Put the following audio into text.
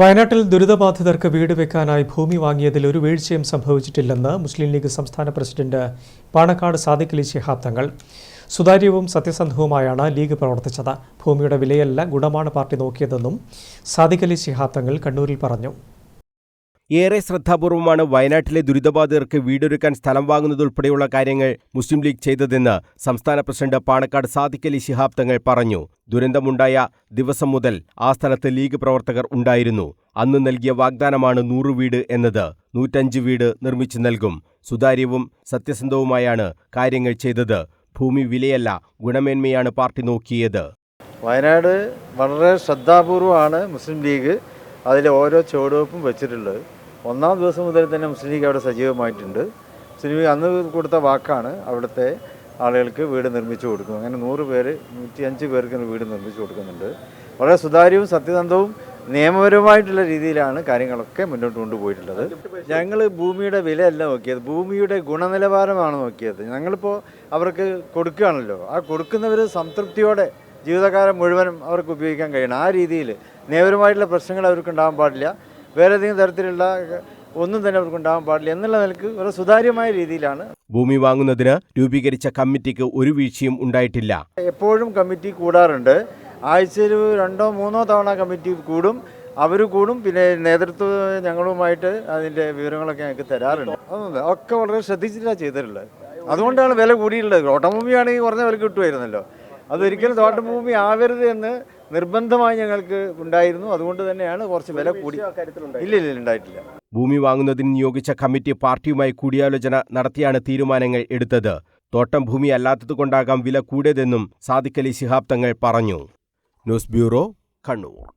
വയനാട്ടിൽ ദുരിതബാധിതർക്ക് വീട് വെക്കാനായി ഭൂമി വാങ്ങിയതിൽ ഒരു വീഴ്ചയും സംഭവിച്ചിട്ടില്ലെന്ന് മുസ്ലിം ലീഗ് സംസ്ഥാന പ്രസിഡന്റ് പാണക്കാട് സാദിഖ് അലി ശിഹാബ് തങ്ങൾ. സുതാര്യവും സത്യസന്ധവുമായാണ് ലീഗ് പ്രവർത്തിച്ചത്. ഭൂമിയുടെ വിലയല്ല ഗുണമാണ് പാർട്ടി നോക്കിയതെന്നും സാദിഖ് അലി ശിഹാബ് തങ്ങൾ കണ്ണൂരിൽ പറഞ്ഞു. ഏറെ ശ്രദ്ധാപൂർവമാണ് വയനാട്ടിലെ ദുരിതബാധിതർക്ക് വീടൊരുക്കാൻ സ്ഥലം വാങ്ങുന്നതുൾപ്പെടെയുള്ള കാര്യങ്ങൾ മുസ്ലിം ലീഗ് ചെയ്തതെന്ന് സംസ്ഥാന പ്രസിഡന്റ് പാണക്കാട് സാദിഖ് അലി ശിഹാബ് തങ്ങൾ പറഞ്ഞു. ദുരന്തമുണ്ടായ ദിവസം മുതൽ ആ സ്ഥലത്ത് ലീഗ് പ്രവർത്തകർ ഉണ്ടായിരുന്നു. അന്ന് നൽകിയ വാഗ്ദാനമാണ് നൂറ് വീട് എന്നത്. നൂറ്റഞ്ച് വീട് നിർമ്മിച്ചു നൽകും. സുതാര്യവും സത്യസന്ധവുമായാണ് കാര്യങ്ങൾ ചെയ്തത്. ഭൂമി വിലയല്ല ഗുണമേന്മയാണ് പാർട്ടി നോക്കിയത്. വയനാട് വളരെ ശ്രദ്ധാപൂർവമാണ് മുസ്ലിം ലീഗ് അതിലെ ഓരോ ചുവടുവെപ്പും വെച്ചിട്ടുള്ളത് ഒന്നാം ദിവസം മുതൽ തന്നെ മുസ്ലിം ലീഗ് അവിടെ സജീവമായിട്ടുണ്ട്. മുസ്ലിം ലീഗ് അന്ന് കൊടുത്ത വാക്കാണ് അവിടുത്തെ ആളുകൾക്ക് വീട് നിർമ്മിച്ചു കൊടുക്കും അങ്ങനെ നൂറ് പേര് നൂറ്റി അഞ്ച് പേർക്ക് വീട് നിർമ്മിച്ചു കൊടുക്കുന്നുണ്ട്. വളരെ സുതാര്യവും സത്യസന്ധവും നിയമപരമായിട്ടുള്ള രീതിയിലാണ് കാര്യങ്ങളൊക്കെ മുന്നോട്ട് കൊണ്ടുപോയിട്ടുള്ളത്. ഞങ്ങൾ ഭൂമിയുടെ വിലയല്ല നോക്കിയത്. ഭൂമിയുടെ ഗുണനിലവാരമാണ് നോക്കിയത്. ഞങ്ങളിപ്പോൾ അവർക്ക് കൊടുക്കുകയാണല്ലോ. ആ കൊടുക്കുന്നവർ സംതൃപ്തിയോടെ ജീവിതകാലം മുഴുവനും അവർക്ക് ഉപയോഗിക്കാൻ കഴിയണം. ആ രീതിയിൽ നിയമപരമായിട്ടുള്ള പ്രശ്നങ്ങൾ അവർക്ക് ഉണ്ടാകാൻ പാടില്ല. വേറെ ഏതെങ്കിലും തരത്തിലുള്ള ഒന്നും തന്നെ അവർക്ക് ഉണ്ടാകാൻ പാടില്ല എന്നുള്ള നിലയ്ക്ക് വളരെ സുതാര്യമായ രീതിയിലാണ്. ഭൂമി വാങ്ങുന്നതിന് രൂപീകരിച്ച കമ്മിറ്റിക്ക് ഒരു വീഴ്ചയും ഉണ്ടായിട്ടില്ല. എപ്പോഴും കമ്മിറ്റി കൂടാറുണ്ട്. ആഴ്ചയിൽ രണ്ടോ മൂന്നോ തവണ കമ്മിറ്റി കൂടും. അവർ കൂടും. പിന്നെ നേതൃത്വം ഞങ്ങളുമായിട്ട് അതിന്റെ വിവരങ്ങളൊക്കെ ഞങ്ങൾക്ക് തരാറുണ്ട്. അതൊന്നും ഒക്കെ വളരെ ശ്രദ്ധിച്ചിട്ടാണ് ചെയ്തിട്ടുള്ളത്. അതുകൊണ്ടാണ് വില കൂടിയിട്ടുള്ളത്. തോട്ടഭൂമിയാണെങ്കിൽ കുറഞ്ഞ വില കിട്ടുമായിരുന്നല്ലോ. അതൊരിക്കലും തോട്ടഭൂമി ആവരുത് എന്ന് നിർബന്ധമായി ഞങ്ങൾക്ക് ഉണ്ടായിരുന്നു. അതുകൊണ്ട് തന്നെയാണ് കുറച്ച് വില കൂടി ഇല്ല ഇല്ല ഉണ്ടായിട്ടില്ല. ഭൂമി വാങ്ങുന്നതിന് നിയോഗിച്ച കമ്മിറ്റി പാർട്ടിയുമായി കൂടിയാലോചന നടത്തിയാണ് തീരുമാനങ്ങൾ എടുത്തത്. തോട്ടം ഭൂമി അല്ലാത്തതുകൊണ്ടാകാം വില കൂടിയതെന്നും സാദിഖലി അലി ശിഹാബ് തങ്ങൾ പറഞ്ഞു. News bureau Kannur.